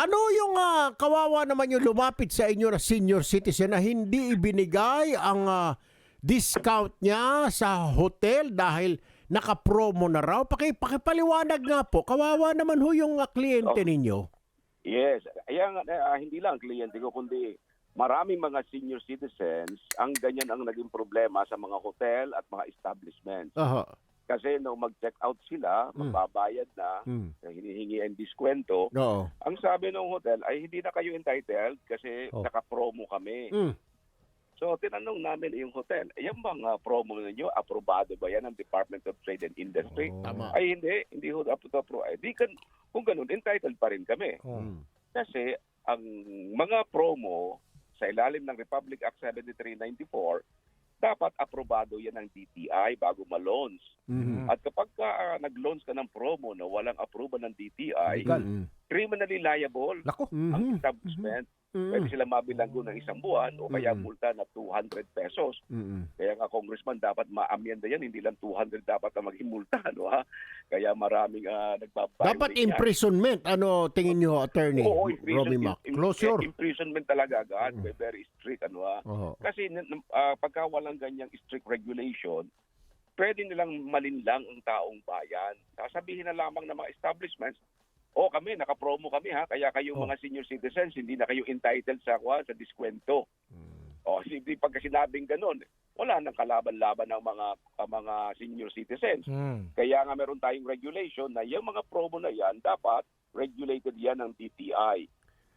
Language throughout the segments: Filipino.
Ano yung ah, kawawa naman yung lumapit sa inyo na senior citizen na hindi ibinigay ang ah, discount niya sa hotel dahil naka-promo na raw? Paki, pakipaliwanag nga po. Kawawa naman ho yung ah, kliyente Oh. ninyo. Yes. Ayan, ah, hindi lang kliyente ko, kundi maraming mga senior citizens, ang ganyan ang naging problema sa mga hotel at mga establishments. Aha. Kasi nung mag-check out sila, Mm. magbabayad na, Mm. hinihingi ang diskwento, Oo. ang sabi ng hotel ay hindi na kayo entitled kasi Oh. naka-promo kami. Mm. So tinanong namin yung hotel, yung mga promo ninyo, aprobado ba yan ng Department of Trade and Industry? Oh. Tama. Ay hindi, hindi ho apro Ay, di kan, kung ganun, entitled pa rin kami. Oh. Mm. Kasi ang mga promo sa ilalim ng Republic Act 7394, dapat aprobado yan ng DTI bago ma-launch. Mhm. At kapag ka, ah, nag-launch ka ng promo na walang approval ng DTI, Legal. Mm. criminally liable Nako. ang Mhm. establishment. Mm. Pwede sila mabilanggo ng isang buwan o kaya Mm. multa na 200 pesos. Mm. Kaya nga congressman dapat maamyenda yan, hindi lang 200 dapat na maging multa, ano ha? Kaya maraming uh, nagbabayad. Dapat imprisonment. Ano tingin nyo, attorney? Oo, Romy Mac. im- Closure. imprisonment talaga agad. Mm. Very strict, ano ha? Oo. Kasi ah, pagka walang ganyang strict regulation, pwede nilang malinlang ang taong bayan. Sasabihin na lamang ng mga establishments, o kami, nakapromo kami ha, kaya kayo Oh. mga senior citizens, hindi na kayo entitled sa, kwa, sa diskwento. Mm. O, hindi pagka sinabing ganun, wala nang kalaban-laban ng mga ang mga senior citizens. Mm. Kaya nga meron tayong regulation na yung mga promo na yan, dapat regulated yan ng DTI.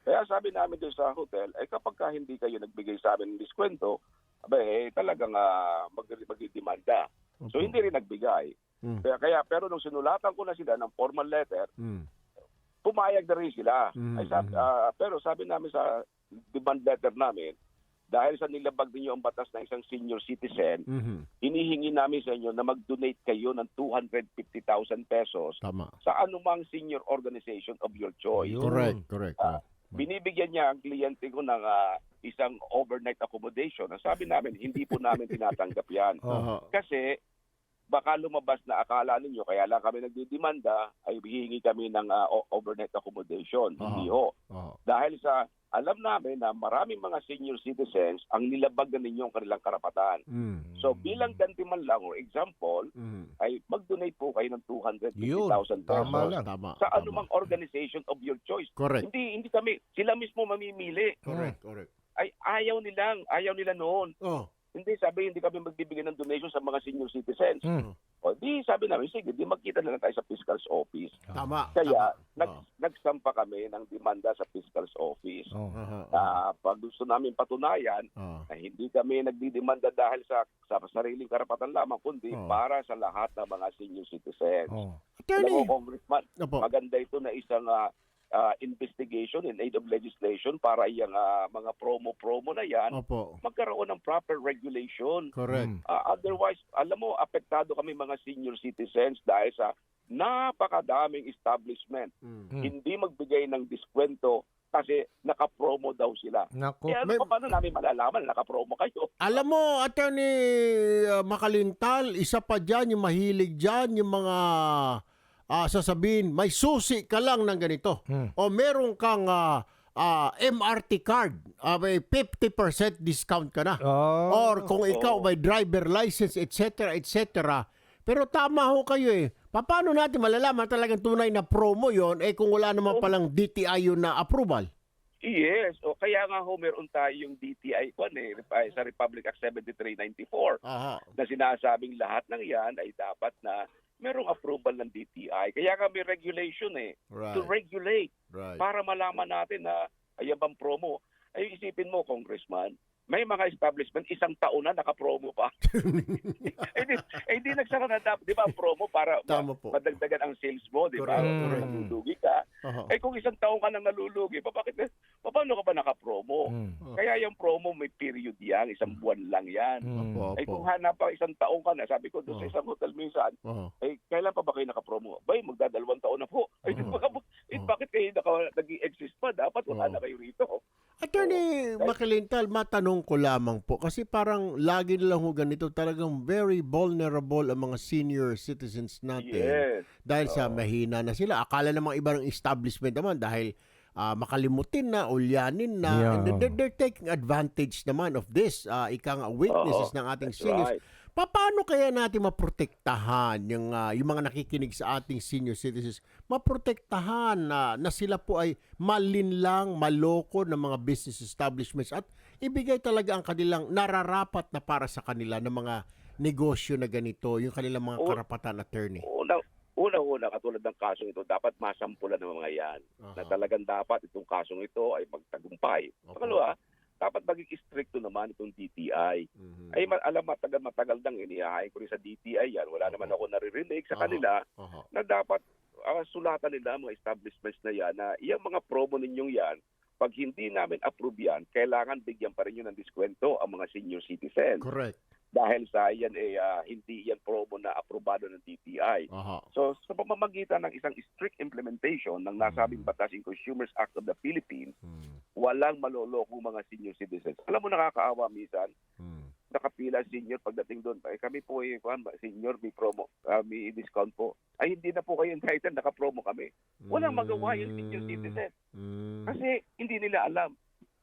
Kaya sabi namin doon sa hotel, eh kapag ka hindi kayo nagbigay sa amin ng diskwento, abe, eh, talagang uh, mag magdidemanda. So hindi rin nagbigay. Mm. Kaya, kaya pero nung sinulatan ko na sila ng formal letter, Mm. Pumayag na rin sila. Mm, Ay, sabi, ah, pero sabi namin sa demand letter namin, dahil sa nilabag ninyo ang batas ng isang senior citizen, Mhm. hinihingi namin sa inyo na mag-donate kayo ng 250,000 pesos Tama. sa anumang senior organization of your choice. Correct, correct. Ah, binibigyan niya ang kliyente ko ng ah, isang overnight accommodation. Ang sabi namin, hindi po namin tinatanggap yan. Aha. Kasi baka lumabas na akala ninyo, kaya lang kami nagdidemanda, ay hihingi kami ng o- overnight accommodation. Aha. Hindi ho. Oo. Dahil sa alam namin na maraming mga senior citizens ang nilabag na ninyo ang kanilang karapatan. Mm. So bilang ganti man lang or example, Mhm. ay mag-donate po kayo ng 250,000 Yun, pesos tama lang. Tama. sa tama. anumang organization of your choice. Correct. Hindi hindi kami sila mismo mamimili. Correct, correct. Ay ayaw nilang, ayaw nila noon. Oh. Hindi sabi hindi kami magbibigay ng donation sa mga senior citizens. Mm. O di sabi namin sige, di magkita na lang tayo sa fiscal's office. Tama. Kaya tama. nag, Oo. nagsampa kami ng demanda sa fiscal's office. Oh. Aha, aha. Na pag gusto namin patunayan Oo. na hindi kami nagdidemanda dahil sa sa sariling karapatan lamang kundi Oo. para sa lahat ng mga senior citizens. Oh. Alam Attorney. mo, Congressman, Opo. maganda ito na isang ah, ah, investigation in aid of legislation para yung ah, mga promo-promo na yan Opo. magkaroon ng proper regulation. Correct. Ah, otherwise, alam mo, apektado kami mga senior citizens dahil sa napakadaming establishment. Mm. Hindi magbigay ng diskwento kasi naka-promo daw sila. Nako. Eh, ano May- pa, paano namin malalaman na naka-promo kayo? Alam mo, Attorney uh, Makalintal, isa pa dyan, yung mahilig dyan, yung mga ah, sasabihin, may susi ka lang ng ganito. Mm. O meron kang ah, ah, MRT card, ah, may 50% discount ka na. Oh. Or kung ikaw may driver license, etc., etc. Pero tama ho kayo eh. Paano natin malalaman talagang tunay na promo yon eh kung wala naman palang DTI yun na approval? Yes. O kaya nga ho, meron tayong DTI ko eh, sa Republic Act 7394 Aha. na sinasabing lahat ng yan ay dapat na merong approval ng DTI. Kaya nga may regulation eh. To Right. regulate Right. para malaman natin na ayan bang promo. Ay isipin mo, Congressman, may mga establishment isang taon na naka-promo pa. eh, di, eh, di nagsara na dapat, di ba, ang promo para ma- Tama po. madagdagan ang sales mo, di ba? Correct, Kung correct. Nalulugi ka. Aha. Eh kung isang taon ka nang nalulugi, pa, bakit, pa, paano ka ba naka-promo? Mm. Kaya yung promo may yan, isang buwan lang yan. Mm. Opo, Eh opo. kung hanap pa isang taon ka na, sabi ko doon sa Oh. isang hotel minsan, Aha. eh kailan pa ba kayo naka-promo? Bay, magdadalawang taon na po. Eh, di ba, eh Oh. bakit kayo naka, nag-exist pa? Dapat wala Oh. na kayo rito. Attorney Makilintal, matanong ko lamang po kasi parang lagi na lang ho ganito talagang very vulnerable ang mga senior citizens natin Yes. dahil sa mahina na sila. Akala namang iba ng establishment naman dahil ah, makalimutin na, ulyanin na. Yeah. And they're, they're taking advantage naman of this. Uh, ika nga, weaknesses Oo, ng ating that's seniors. right. Pa- Paano kaya natin maprotektahan yung, ah, yung mga nakikinig sa ating senior citizens? Maprotektahan na, na sila po ay malinlang, maloko ng mga business establishments at ibigay talaga ang kanilang nararapat na para sa kanila ng mga negosyo na ganito, yung kanilang mga karapatan attorney. Una, una-una, katulad ng kasong ito, dapat masampulan ng mga yan. Na Aha. talagang dapat itong kasong ito ay magtagumpay. Opo. Pangalawa, dapat maging stricto naman itong DTI. Mhm. Ay, alam, matagal-matagal nang inihahay ko rin sa DTI yan. Wala naman ako naririnig sa kanila Aha. na dapat ah, sulatan nila mga establishments na yan na iyang mga promo ninyong yan, pag hindi namin approve yan, kailangan bigyan pa rin yun ng diskwento ang mga senior citizens. Correct. Dahil sa yan, eh, ah, hindi yan promo na aprobado ng DTI. Aha. So, sa pamamagitan ng isang strict implementation ng nasabing batas in Consumers Act of the Philippines, Mm. walang maloloko mga senior citizens. Alam mo, nakakaawa minsan, Mm. nakapila senior pagdating doon. Ay, kami po, eh, senior, may promo, ah, may discount po. Ay, hindi na po kayo entitled, nakapromo kami. Walang magawa yung senior citizen. Mm. Kasi hindi nila alam.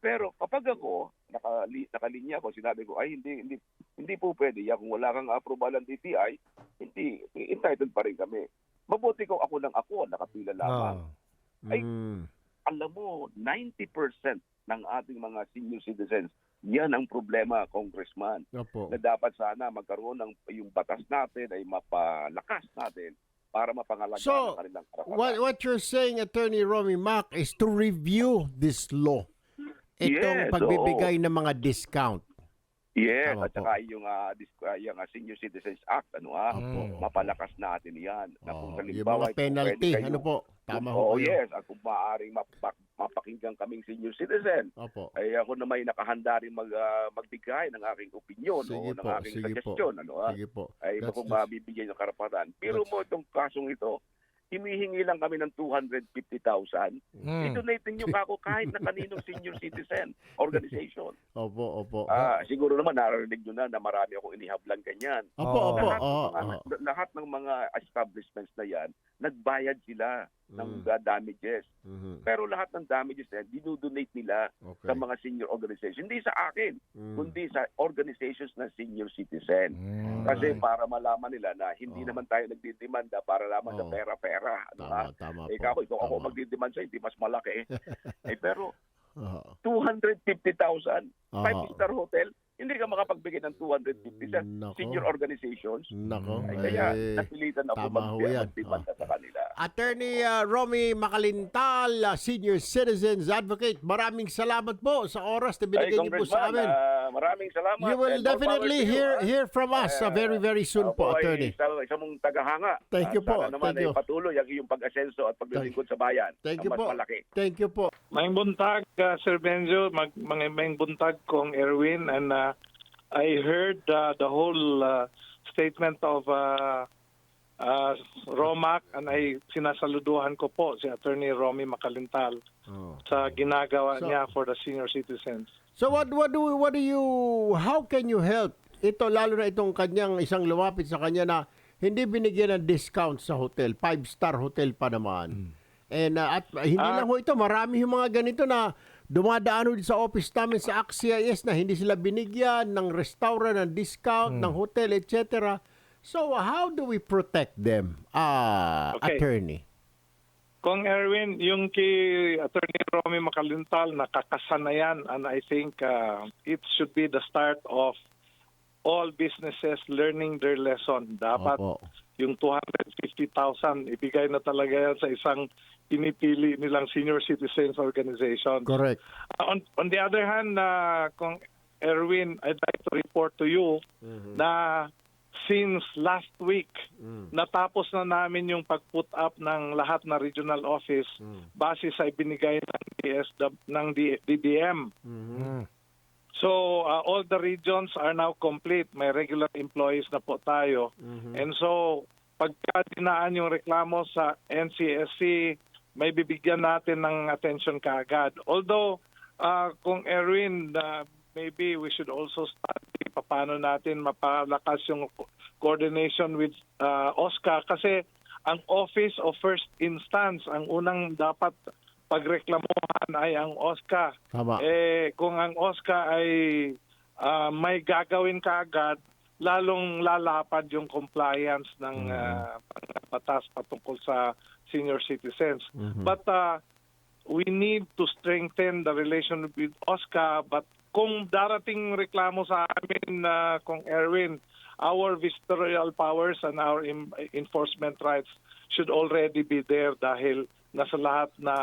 Pero kapag ako, nakali, nakalinya ako, sinabi ko, ay hindi, hindi, hindi po pwede yan. Kung wala kang approval ng DTI, hindi, entitled pa rin kami. Mabuti ko ako lang ako, nakapila lamang. Ay, Mm. Alam mo, 90% ng ating mga senior citizens, yan ang problema, Congressman. Opo. Na dapat sana magkaroon ng yung batas natin ay mapalakas natin para mapangalagaan So, ang kanilang karapatan. What what you're saying, Attorney Romy Mac, is to review this law. Itong Yes, pagbibigay ng mga discount. Yes, Tama at saka yung, ah, dis- ah, yung ah, Senior Citizens Act, ano ah, Opo. mapalakas natin yan. Na kung Oo, sa yung mga penalty, ano po? Tama ho Oo, kayo. yes. At kung maaaring mapak- mapakinggan kaming senior citizen, Opo. ay ako na may nakahanda rin mag, ah, magbigay ng aking opinion o Sige ng po, aking sige po. suggestion. Ano, ah, Sige po. ay That's- kung mabibigyan ng karapatan. Pero that's- mo itong kasong ito, himihingi lang kami ng 250,000. Mm. I-donate niyo ako kahit na kaninong senior citizen organization. Opo, opo. Ah, siguro naman narinig nyo na na marami akong inihablan ganyan. Opo, opo. lahat, Oo, ng mga, lahat ng mga establishments na yan, nagbayad sila ng Mm. uh, damages. Mhm. Pero lahat ng damages na yan, dinudonate nila Okay. sa mga senior organization. Hindi sa akin, Mm. kundi sa organizations ng senior citizen. Mm. Kasi para malaman nila na hindi Oo. naman tayo nagdidemanda para lamang sa Oo. pera-pera. Ano ha? Tama, tama Eh, po. ikaw ako Tama. magdidemand sa'yo, hindi mas malaki. eh, pero Oo. 250,000, Oo. five-star hotel, hindi ka makapagbigay ng 250,000 Nako. senior organizations. Nako. Ay, kaya Eh, napilitan ako yan. magdemanda sa kanila. Attorney uh, Romy Makalintal, uh, Senior Citizens Advocate, maraming salamat po sa oras na Ay, binigay niyo po sa amin. ah, maraming salamat. You will definitely hear hear from us uh, very very soon po, ay Attorney. Isa, isa mong tagahanga. Thank you po, Sana naman thank you. ay patuloy ang iyong pag-asenso at paglilingkod sa bayan. Thank you po. malaki. Thank you po. Maing buntag, uh, Sir Benjo, mag, mga maing buntag kong Erwin, and uh, I heard uh, the whole uh, statement of uh, uh, Romac, and I sinasaluduhan ko po si Attorney Romy Makalintal Oh. sa ginagawa So- niya for the senior citizens. So what what do what do you how can you help ito lalo na itong kanyang isang lumapit sa kanya na hindi binigyan ng discount sa hotel, five star hotel pa naman. And uh, at uh, hindi Ah. lang ho ito, marami yung mga ganito na dumadaan ho sa office namin sa AXIS na hindi sila binigyan ng restaurant, ng discount, ng hotel, etc. So how do we protect them? Ah, Okay. attorney. Kong Erwin, yung kay Attorney Romy Makalintal, nakakasanayan, and I think uh, it should be the start of all businesses learning their lesson. Dapat Opo. yung 250,000, ibigay na talaga yan sa isang pinipili nilang senior citizens organization. Correct. Uh, on, on the other hand, uh, kung Erwin, I'd like to report to you na since last week, Mm. natapos na namin yung pag-put up ng lahat na regional office Mm. base sa ibinigay ng DSW, ng DDM. Mm. So uh, all the regions are now complete. May regular employees na po tayo. Mhm. And so pagka dinaan yung reklamo sa NCSC, may bibigyan natin ng attention kaagad. Although uh, kung Erwin, uh, maybe we should also study paano natin mapalakas yung co- coordination with uh, OSCA kasi ang Office of First Instance ang unang dapat pagreklamuhan ay ang OSCA. Tama. Eh, kung ang OSCA ay ah, may gagawin kaagad, lalong lalapad yung compliance ng ah, batas patungkol sa senior citizens. But ah, we need to strengthen the relation with OSCA. But kung darating reklamo sa amin, na kung Erwin, our visceral powers and our enforcement rights should already be there dahil nasa lahat na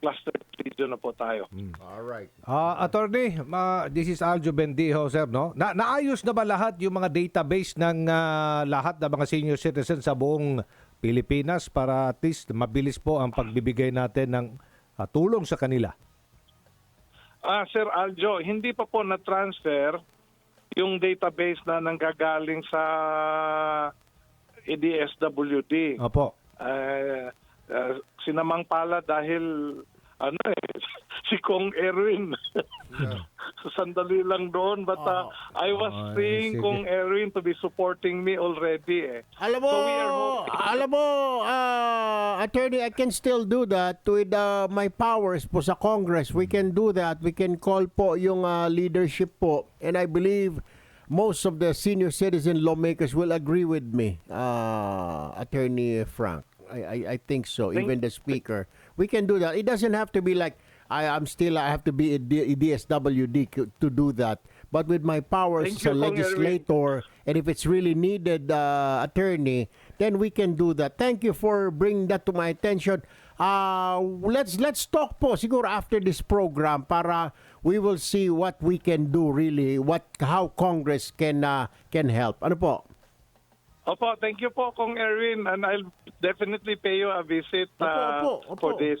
cluster region na po tayo. All right. Ah, attorney, ma, this is Aljo Bendijo, sir, no? Na, naayos na ba lahat yung mga database ng ah, lahat ng mga senior citizens sa buong Pilipinas para at least mabilis po ang pagbibigay natin ng ah, tulong sa kanila? Ah, Sir Aljo, hindi pa po na-transfer yung database na nanggagaling sa EDSWD. Opo. Eh, eh, sinamang pala dahil ano eh, si Kong Erwin. Sandali lang doon. But uh, I was Ah, seeing sige. Kong Erwin to be supporting me already eh. Alam mo, So we are hoping- alam mo, uh, attorney, I can still do that with uh, my powers po sa Congress. We can do that. We can call po yung uh, leadership po. And I believe most of the senior citizen lawmakers will agree with me, uh, Attorney Frank. I, I, I think so. Thank- Even the speaker. We can do that. It doesn't have to be like I, I'm still I have to be a DSWD to do that. But with my powers Thank as a legislator, and if it's really needed, uh, attorney, then we can do that. Thank you for bringing that to my attention. Uh, let's let's talk po siguro after this program para we will see what we can do really, what how Congress can uh, can help. Ano po? Opo, thank you po Kong Erwin and I'll definitely pay you a visit Opo, uh, opo, opo. for this.